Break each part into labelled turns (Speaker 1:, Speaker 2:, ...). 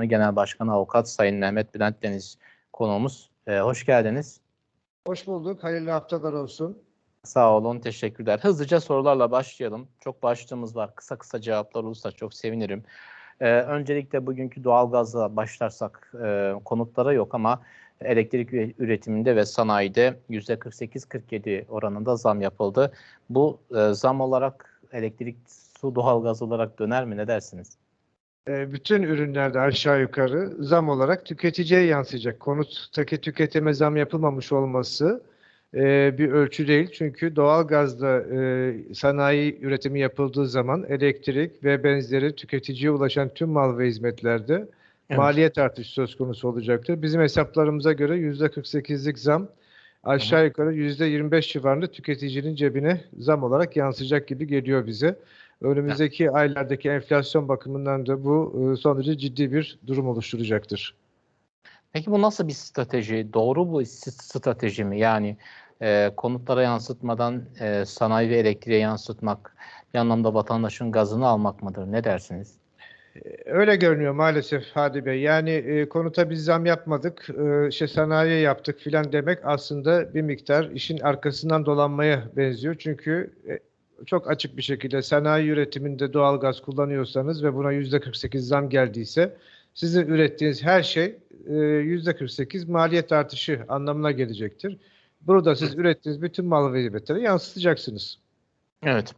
Speaker 1: Federasyonu Genel Başkanı Avukat Sayın Mehmet Bülent Deniz konuğumuz. E, hoş geldiniz.
Speaker 2: Hoş bulduk. Hayırlı haftalar olsun.
Speaker 1: Sağ olun, teşekkürler. Hızlıca sorularla başlayalım. Çok başlığımız var. Kısa kısa cevaplar olursa çok sevinirim. Ee, öncelikle bugünkü doğalgazla başlarsak e, konutlara yok ama elektrik üretiminde ve sanayide %48-47 oranında zam yapıldı. Bu e, zam olarak elektrik, su, doğalgaz olarak döner mi? Ne dersiniz?
Speaker 2: E, bütün ürünlerde aşağı yukarı zam olarak tüketiciye yansıyacak. Konuttaki tüketime zam yapılmamış olması e, bir ölçü değil. Çünkü doğalgazda e, sanayi üretimi yapıldığı zaman elektrik ve benzeri tüketiciye ulaşan tüm mal ve hizmetlerde evet. maliyet artışı söz konusu olacaktır. Bizim hesaplarımıza göre %48'lik zam aşağı yukarı %25 civarında tüketicinin cebine zam olarak yansıyacak gibi geliyor bize. Önümüzdeki evet. aylardaki enflasyon bakımından da bu son derece ciddi bir durum oluşturacaktır.
Speaker 1: Peki bu nasıl bir strateji? Doğru bu strateji mi? Yani e, konutlara yansıtmadan e, sanayi ve elektriğe yansıtmak bir anlamda vatandaşın gazını almak mıdır? Ne dersiniz?
Speaker 2: Öyle görünüyor maalesef Hadi Bey. Yani e, konuta biz zam yapmadık, e, işte sanayiye yaptık filan demek aslında bir miktar işin arkasından dolanmaya benziyor. Çünkü e, çok açık bir şekilde sanayi üretiminde doğal gaz kullanıyorsanız ve buna %48 zam geldiyse sizin ürettiğiniz her şey %48 maliyet artışı anlamına gelecektir. Burada siz ürettiğiniz bütün mal ve hizmetleri yansıtacaksınız.
Speaker 1: Evet.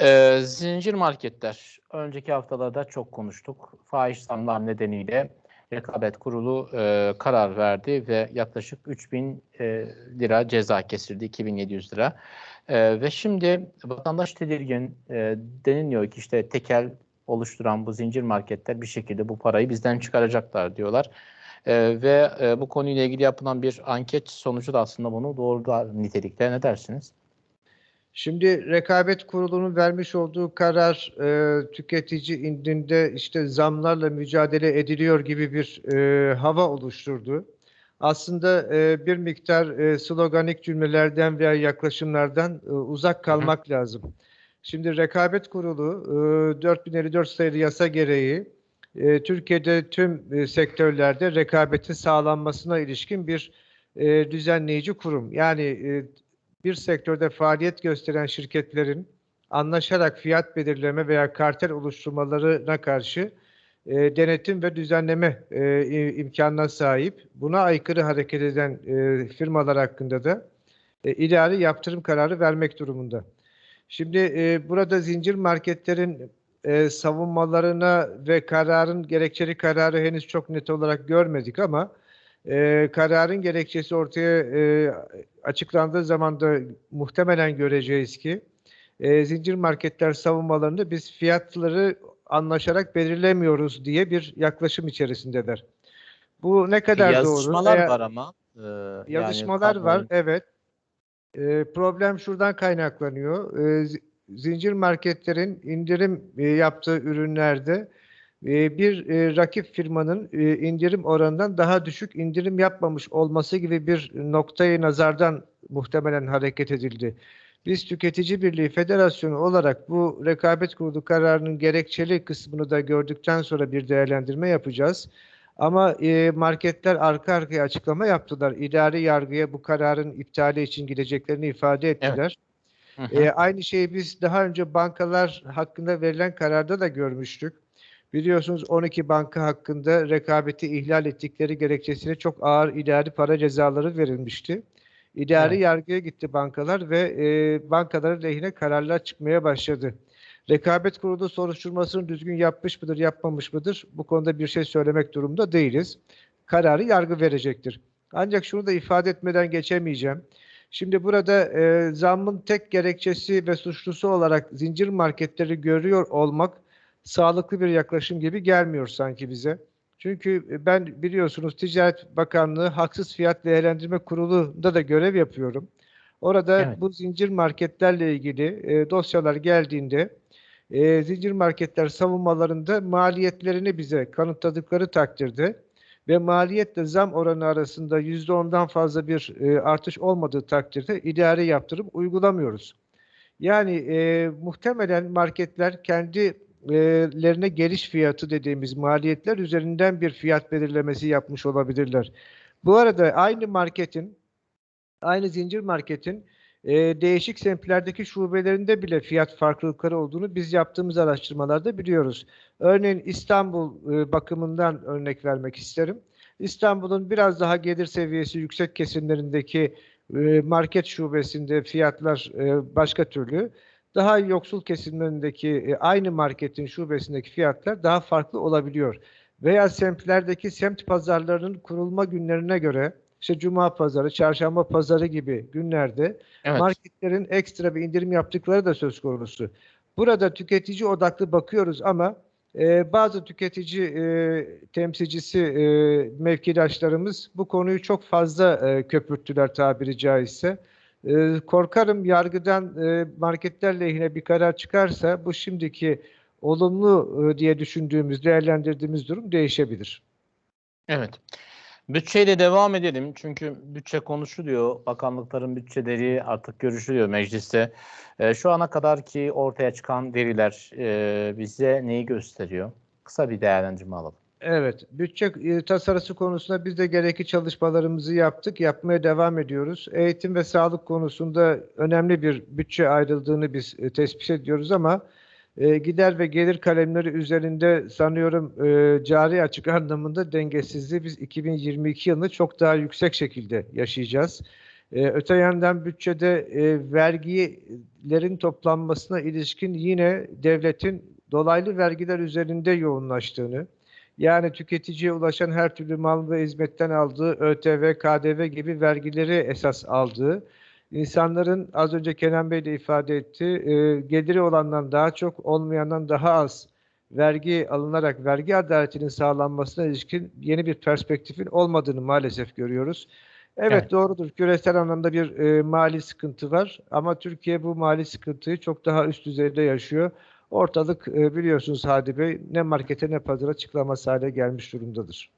Speaker 1: Ee, zincir marketler. Önceki haftalarda çok konuştuk. Faiz zamlar nedeniyle Rekabet Kurulu e, karar verdi ve yaklaşık 3000 e, lira ceza kesildi. 2700 lira. E, ve şimdi vatandaş tedirgin e, deniliyor ki işte tekel oluşturan bu zincir marketler bir şekilde bu parayı bizden çıkaracaklar diyorlar. E, ve e, bu konuyla ilgili yapılan bir anket sonucu da aslında bunu doğrular nitelikte. Ne dersiniz?
Speaker 2: Şimdi rekabet kurulunun vermiş olduğu karar e, tüketici indinde işte zamlarla mücadele ediliyor gibi bir e, hava oluşturdu. Aslında e, bir miktar e, sloganik cümlelerden veya yaklaşımlardan e, uzak kalmak Hı. lazım. Şimdi rekabet kurulu e, 4054 sayılı yasa gereği e, Türkiye'de tüm e, sektörlerde rekabetin sağlanmasına ilişkin bir e, düzenleyici kurum. Yani e, bir sektörde faaliyet gösteren şirketlerin anlaşarak fiyat belirleme veya kartel oluşturmalarına karşı e, denetim ve düzenleme e, imkanına sahip. Buna aykırı hareket eden e, firmalar hakkında da e, idari yaptırım kararı vermek durumunda. Şimdi e, burada zincir marketlerin e, savunmalarına ve kararın gerekçeli kararı henüz çok net olarak görmedik ama e, kararın gerekçesi ortaya e, açıklandığı zaman da muhtemelen göreceğiz ki e, zincir marketler savunmalarında biz fiyatları anlaşarak belirlemiyoruz diye bir yaklaşım içerisindeler. Bu ne kadar
Speaker 1: yazışmalar
Speaker 2: doğru?
Speaker 1: Yazışmalar var ama.
Speaker 2: E, yazışmalar yani, var, evet. E, problem şuradan kaynaklanıyor. E, zincir marketlerin indirim e, yaptığı ürünlerde bir e, rakip firmanın indirim oranından daha düşük indirim yapmamış olması gibi bir noktayı nazardan muhtemelen hareket edildi. Biz Tüketici Birliği Federasyonu olarak bu rekabet kurulu kararının gerekçeli kısmını da gördükten sonra bir değerlendirme yapacağız. Ama marketler arka arkaya açıklama yaptılar. İdari yargıya bu kararın iptali için gideceklerini ifade ettiler. Evet. Hı hı. E, aynı şeyi biz daha önce bankalar hakkında verilen kararda da görmüştük. Biliyorsunuz 12 banka hakkında rekabeti ihlal ettikleri gerekçesiyle çok ağır idari para cezaları verilmişti. İdari evet. yargıya gitti bankalar ve e, bankaların lehine kararlar çıkmaya başladı. Rekabet kurulu soruşturmasını düzgün yapmış mıdır, yapmamış mıdır? Bu konuda bir şey söylemek durumda değiliz. Kararı yargı verecektir. Ancak şunu da ifade etmeden geçemeyeceğim. Şimdi burada e, zammın tek gerekçesi ve suçlusu olarak zincir marketleri görüyor olmak sağlıklı bir yaklaşım gibi gelmiyor sanki bize. Çünkü ben biliyorsunuz Ticaret Bakanlığı Haksız Fiyat Değerlendirme Kurulu'nda da görev yapıyorum. Orada evet. bu zincir marketlerle ilgili e, dosyalar geldiğinde e, zincir marketler savunmalarında maliyetlerini bize kanıtladıkları takdirde ve maliyetle zam oranı arasında %10'dan fazla bir e, artış olmadığı takdirde idari yaptırım uygulamıyoruz. Yani e, muhtemelen marketler kendi lerine geliş fiyatı dediğimiz maliyetler üzerinden bir fiyat belirlemesi yapmış olabilirler. Bu arada aynı marketin, aynı zincir marketin e, değişik semtlerdeki şubelerinde bile fiyat farklılıkları olduğunu biz yaptığımız araştırmalarda biliyoruz. Örneğin İstanbul e, bakımından örnek vermek isterim. İstanbul'un biraz daha gelir seviyesi yüksek kesimlerindeki e, market şubesinde fiyatlar e, başka türlü. Daha yoksul kesimlerindeki e, aynı marketin şubesindeki fiyatlar daha farklı olabiliyor. Veya semtlerdeki semt pazarlarının kurulma günlerine göre işte cuma pazarı, çarşamba pazarı gibi günlerde evet. marketlerin ekstra bir indirim yaptıkları da söz konusu. Burada tüketici odaklı bakıyoruz ama e, bazı tüketici e, temsilcisi e, mevkidaşlarımız bu konuyu çok fazla e, köpürttüler tabiri caizse. E, korkarım yargıdan e, marketler lehine bir karar çıkarsa bu şimdiki olumlu e, diye düşündüğümüz, değerlendirdiğimiz durum değişebilir.
Speaker 1: Evet. Bütçeyle devam edelim. Çünkü bütçe konuşuluyor. Bakanlıkların bütçeleri artık görüşülüyor mecliste. E, şu ana kadar ki ortaya çıkan veriler e, bize neyi gösteriyor? Kısa bir değerlendirme alalım.
Speaker 2: Evet, bütçe e, tasarısı konusunda biz de gerekli çalışmalarımızı yaptık, yapmaya devam ediyoruz. Eğitim ve sağlık konusunda önemli bir bütçe ayrıldığını biz e, tespit ediyoruz ama e, gider ve gelir kalemleri üzerinde sanıyorum cari açık anlamında dengesizliği biz 2022 yılını çok daha yüksek şekilde yaşayacağız. Öte yandan bütçede vergilerin toplanmasına ilişkin yine devletin dolaylı vergiler üzerinde yoğunlaştığını, yani tüketiciye ulaşan her türlü mal ve hizmetten aldığı ÖTV, KDV gibi vergileri esas aldığı, insanların az önce Kenan Bey de ifade etti, e, geliri olandan daha çok, olmayandan daha az vergi alınarak vergi adaletinin sağlanmasına ilişkin yeni bir perspektifin olmadığını maalesef görüyoruz. Evet, evet. doğrudur. Küresel anlamda bir e, mali sıkıntı var ama Türkiye bu mali sıkıntıyı çok daha üst düzeyde yaşıyor. Ortalık e, biliyorsunuz Hadi Bey ne markete ne pazara çıkılamaz hale gelmiş durumdadır.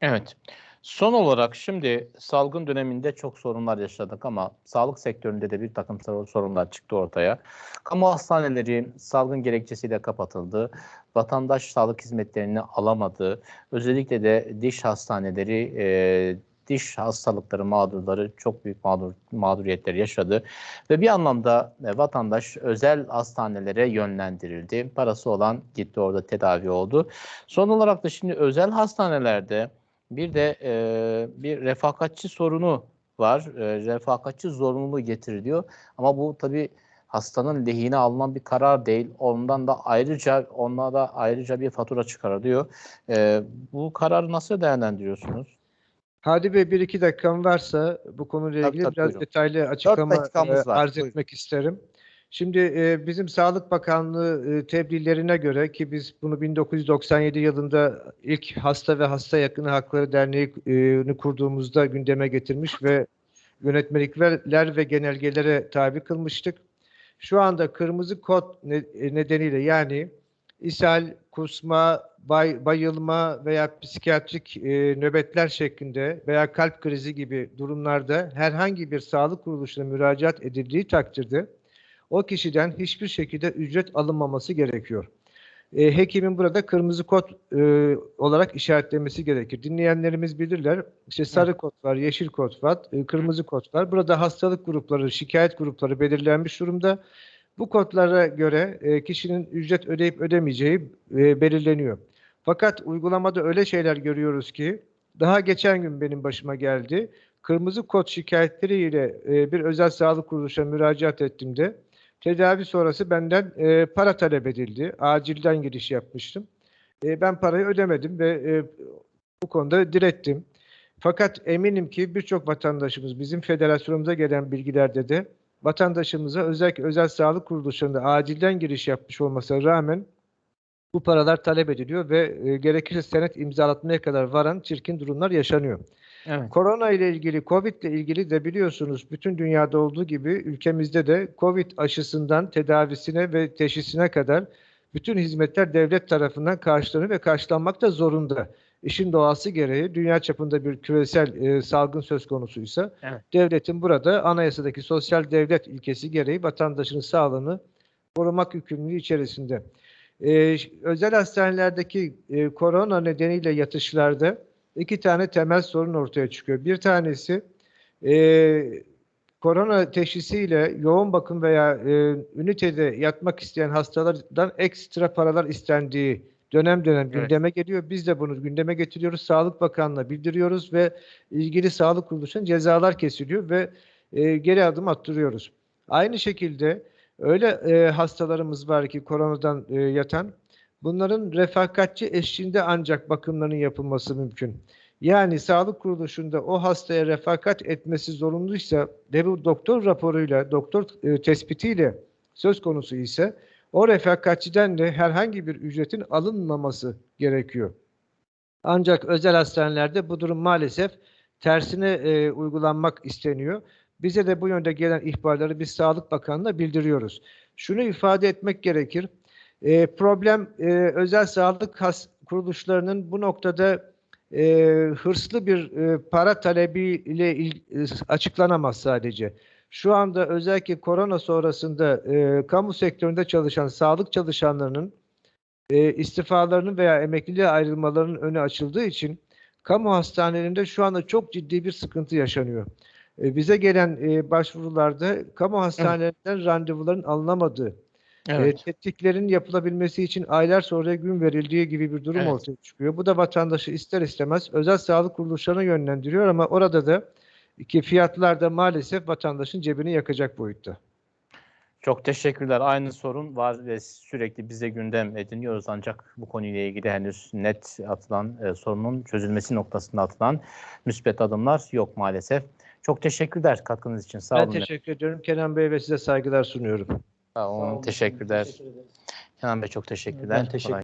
Speaker 1: Evet. Son olarak şimdi salgın döneminde çok sorunlar yaşadık ama sağlık sektöründe de bir takım sorunlar çıktı ortaya. Kamu hastaneleri salgın gerekçesiyle kapatıldı. Vatandaş sağlık hizmetlerini alamadı. Özellikle de diş hastaneleri e, diş hastalıkları mağdurları çok büyük mağdur, mağduriyetler yaşadı. Ve bir anlamda e, vatandaş özel hastanelere yönlendirildi. Parası olan gitti orada tedavi oldu. Son olarak da şimdi özel hastanelerde bir de e, bir refakatçi sorunu var. E, refakatçi zorunluluğu getiriliyor. Ama bu tabii hastanın lehine alınan bir karar değil. Ondan da ayrıca onlara da ayrıca bir fatura çıkarılıyor. E, bu kararı nasıl değerlendiriyorsunuz?
Speaker 2: Hadi Bey bir iki dakikam varsa bu konuyla ilgili tabii, biraz buyurun. detaylı açıklama e, arz etmek isterim. Şimdi e, bizim Sağlık Bakanlığı e, tebliğlerine göre ki biz bunu 1997 yılında ilk Hasta ve Hasta Yakını Hakları Derneği'ni kurduğumuzda gündeme getirmiş ve yönetmelikler ve genelgelere tabi kılmıştık. Şu anda kırmızı kod nedeniyle yani ishal, kusma, bay, bayılma veya psikiyatrik e, nöbetler şeklinde veya kalp krizi gibi durumlarda herhangi bir sağlık kuruluşuna müracaat edildiği takdirde o kişiden hiçbir şekilde ücret alınmaması gerekiyor. E, hekimin burada kırmızı kod e, olarak işaretlemesi gerekir. Dinleyenlerimiz bilirler. İşte sarı kod var, yeşil kod var, e, kırmızı kod var. Burada hastalık grupları, şikayet grupları belirlenmiş durumda. Bu kodlara göre e, kişinin ücret ödeyip ödemeyeceği e, belirleniyor. Fakat uygulamada öyle şeyler görüyoruz ki daha geçen gün benim başıma geldi. Kırmızı kod şikayetleriyle e, bir özel sağlık kuruluşuna müracaat ettiğimde tedavi sonrası benden e, para talep edildi. Acilden giriş yapmıştım. E, ben parayı ödemedim ve e, bu konuda direttim. Fakat eminim ki birçok vatandaşımız bizim federasyonumuza gelen bilgilerde de vatandaşımıza özellikle özel sağlık kuruluşlarında acilden giriş yapmış olmasına rağmen bu paralar talep ediliyor ve e, gerekirse senet imzalatmaya kadar varan çirkin durumlar yaşanıyor. Evet. Korona ile ilgili, Covid ile ilgili de biliyorsunuz bütün dünyada olduğu gibi ülkemizde de Covid aşısından tedavisine ve teşhisine kadar bütün hizmetler devlet tarafından karşılanıyor ve karşılanmak da zorunda. İşin doğası gereği dünya çapında bir küresel e, salgın söz konusuysa evet. devletin burada anayasadaki sosyal devlet ilkesi gereği vatandaşın sağlığını korumak yükümlülüğü içerisinde. E, özel hastanelerdeki e, korona nedeniyle yatışlarda iki tane temel sorun ortaya çıkıyor. Bir tanesi e, korona teşhisiyle yoğun bakım veya e, ünitede yatmak isteyen hastalardan ekstra paralar istendiği dönem dönem
Speaker 1: Evet.
Speaker 2: gündeme geliyor. Biz de bunu gündeme getiriyoruz. Sağlık Bakanlığı'na bildiriyoruz ve ilgili sağlık kuruluşuna cezalar kesiliyor ve e, geri adım attırıyoruz. Aynı şekilde öyle e, hastalarımız var ki koronadan e, yatan bunların refakatçi eşliğinde ancak bakımlarının yapılması mümkün. Yani sağlık kuruluşunda o hastaya refakat etmesi zorunluysa ve bu doktor raporuyla, doktor e, tespitiyle söz konusu ise o refakatçiden de herhangi bir ücretin alınmaması gerekiyor. Ancak özel hastanelerde bu durum maalesef tersine e, uygulanmak isteniyor. Bize de bu yönde gelen ihbarları biz Sağlık Bakanlığı'na bildiriyoruz. Şunu ifade etmek gerekir. E, problem e, özel sağlık has- kuruluşlarının bu noktada e, hırslı bir e, para talebiyle il- e, açıklanamaz sadece. Şu anda özellikle korona sonrasında e, kamu sektöründe çalışan sağlık çalışanlarının e, istifalarının veya emekliliğe ayrılmalarının önü açıldığı için kamu hastanelerinde şu anda çok ciddi bir sıkıntı yaşanıyor. E, bize gelen e, başvurularda kamu hastanelerinden randevuların alınamadığı,
Speaker 1: Evet.
Speaker 2: e, tetkiklerin yapılabilmesi için aylar sonra gün verildiği gibi bir durum
Speaker 1: Evet.
Speaker 2: ortaya çıkıyor. Bu da vatandaşı ister istemez özel sağlık kuruluşlarına yönlendiriyor ama orada da ki fiyatlar da maalesef vatandaşın cebini yakacak boyutta.
Speaker 1: Çok teşekkürler. Aynı sorun var ve sürekli bize gündem ediniyoruz ancak bu konuyla ilgili henüz net atılan e, sorunun çözülmesi noktasında atılan müspet adımlar yok maalesef. Çok teşekkürler katkınız için. Sağ
Speaker 2: ben
Speaker 1: olun.
Speaker 2: teşekkür ediyorum Kenan Bey ve size saygılar sunuyorum.
Speaker 1: Sağ olun.
Speaker 3: Sağ olun,
Speaker 1: Teşekkürler.
Speaker 3: teşekkür.
Speaker 1: Kenan Bey çok teşekkürler.
Speaker 3: Ben teşekkür